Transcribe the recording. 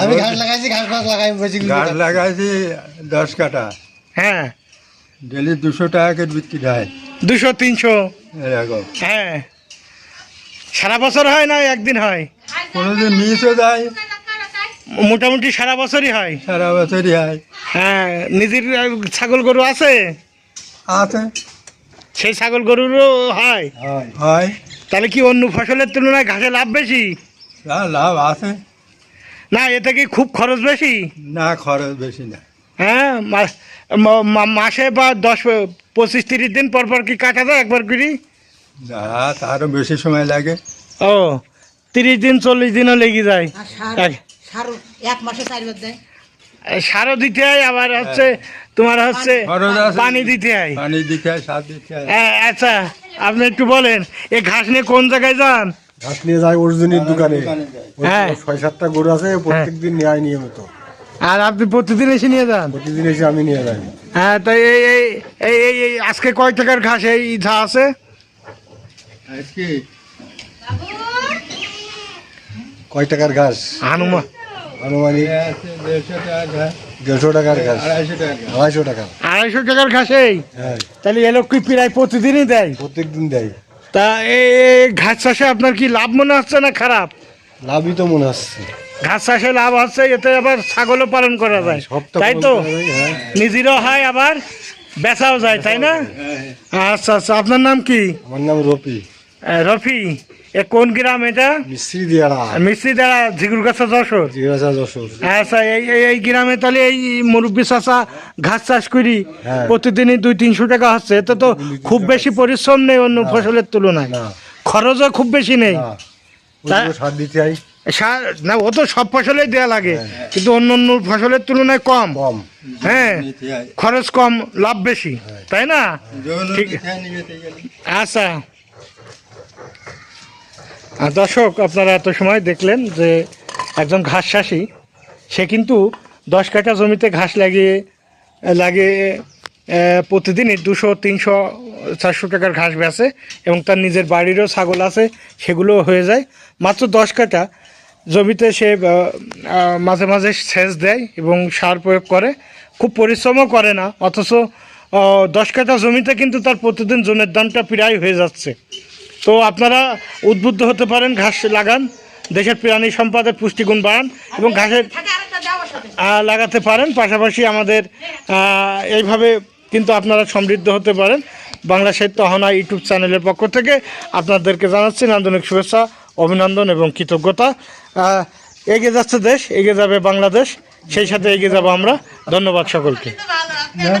আমি ঘাস লাগাইছি ঘাস ফাস লাগাই বসে গাছ লাগাইছি দশ কাটা হ্যাঁ। ডেলি দুশো টাকা করে বিক্রি হয়। দুশো তিনশো। এরকম হ্যাঁ। সারা বছর হয় না একদিন হয়। কোনোদিন মিসও যায়। মোটামুটি সারা বছরই হয়। সারা বছরই হয়। হ্যাঁ নিজের ছাগল গরু আছে? আছে। সেই ছাগল গরুরও হয়? হয়। তাহলে কি অন্য ফসলের তুলনায় ঘাসে লাভ বেশি? যা লাভ আছে। না এতে কি খুব খরচ বেশি? না খরচ বেশি না। হ্যাঁ মাসে বা দশ পঁচিশ তিরিশ দিন পর পর কি কাটা যায় একবার করি? না তারও বেশি সময় লাগে। ও তিরিশ দিন চল্লিশ দিনও লেগে যায়। এক- মাসে চারবার দেয়। সারও দিতে হয় আবার হচ্ছে তোমার হচ্ছে পানি দিতে হয়। পানি দিতে হয় সার দিতে হয়। হ্যাঁ, আচ্ছা আপনি একটু বলেন এই ঘাস নিয়ে কোন জায়গায় যান? ঘাস নিয়ে যায় অর্জুনের দোকানে। হ্যাঁ। ছয় সাতটা গরু আছে প্রত্যেক দিন নেয় নিয়মিত। আর আপনি প্রতিদিন এসে নিয়ে যান? প্রতিদিন এসে আমি নিয়ে যাই। হ্যাঁ তাই এই এই এই আজকে কয় টাকার ঘাস এই যা আছে? আজকে কয় টাকার ঘাস? হানুমা আনুমানিক দেড়শো টাকার ঘাস। আড়াইশো টাকা আড়াইশো টাকার। ঘাস এই? হ্যাঁ। তাহলে এ লোক কি প্রায় প্রতিদিনই দেয়? প্রত্যেক দিন দেয়। তা এই এই ঘাস চাষে আপনার কি লাভ মনে হচ্ছে না খারাপ? লাভই তো মনে হচ্ছে। ঘাস চাষে লাভ হচ্ছে এতে আবার ছাগলও পালন করা যায়। তাই তো? হ্যাঁ। নিজেরও হয় আবার বেচাও যায় তাই না? আচ্ছা আচ্ছা আপনার নাম কি? আমার নাম আহ, রফি এ কোন গ্রাম এটা? মিস্ত্রি দিয়ারা। মিস্ত্রি দ্বারা ঝিগুরগাছা যশোর? আচ্ছা এই এই- গ্রামে তাহলে এই মুরব্বী চাষা ঘাস চাষ করি হ্যাঁ। প্রতিদিনই দুই তিনশো টাকা হচ্ছে এতে তো খুব বেশি পরিশ্রম নেই অন্য ফসলের তুলনায়। খরচও খুব বেশি নেই। সার দিতে হয়। সার না ও তো সব ফসলেই দেওয়া লাগে। কিন্তু অন্য অন্য ফসলের তুলনায় কম। কম। হ্যাঁ খরচ কম লাভ বেশি তাই না? ঠিক। হয় নিতে গেলে। আচ্ছা। আর দর্শক আপনারা এত সময় দেখলেন যে একজন ঘাস চাষি সে কিন্তু দশ কাঠা জমিতে ঘাস লাগিয়ে লাগিয়ে প্রতিদিনই দুশো তিনশো চারশো টাকার ঘাস বেচে এবং তার নিজের বাড়িরও ছাগল আছে সেগুলো হয়ে যায়। মাত্র দশ কাঠা জমিতে সে মাঝে মাঝে সেচ দেয় এবং সার প্রয়োগ করে। খুব পরিশ্রমও করে না অথচ দশ কাঠা জমিতে কিন্তু তার প্রতিদিন জনের দামটা প্রায় হয়ে যাচ্ছে। তো আপনারা উদ্বুদ্ধ হতে পারেন ঘাস লাগান দেশের প্রাণী সম্পদের পুষ্টিগুণ বাড়ান এবং ঘাসের লাগাতে পারেন। পাশাপাশি আমাদের এইভাবে কিন্তু আপনারা সমৃদ্ধ হতে পারেন। বাংলা সাহিত্য হনা ইউটিউব চ্যানেলের পক্ষ থেকে আপনাদেরকে জানাচ্ছি নান্দনিক শুভেচ্ছা, অভিনন্দন এবং কৃতজ্ঞতা। এগিয়ে যাচ্ছে দেশ, এগিয়ে যাবে বাংলাদেশ, সেই সাথে এগিয়ে যাব আমরা। ধন্যবাদ সকলকে।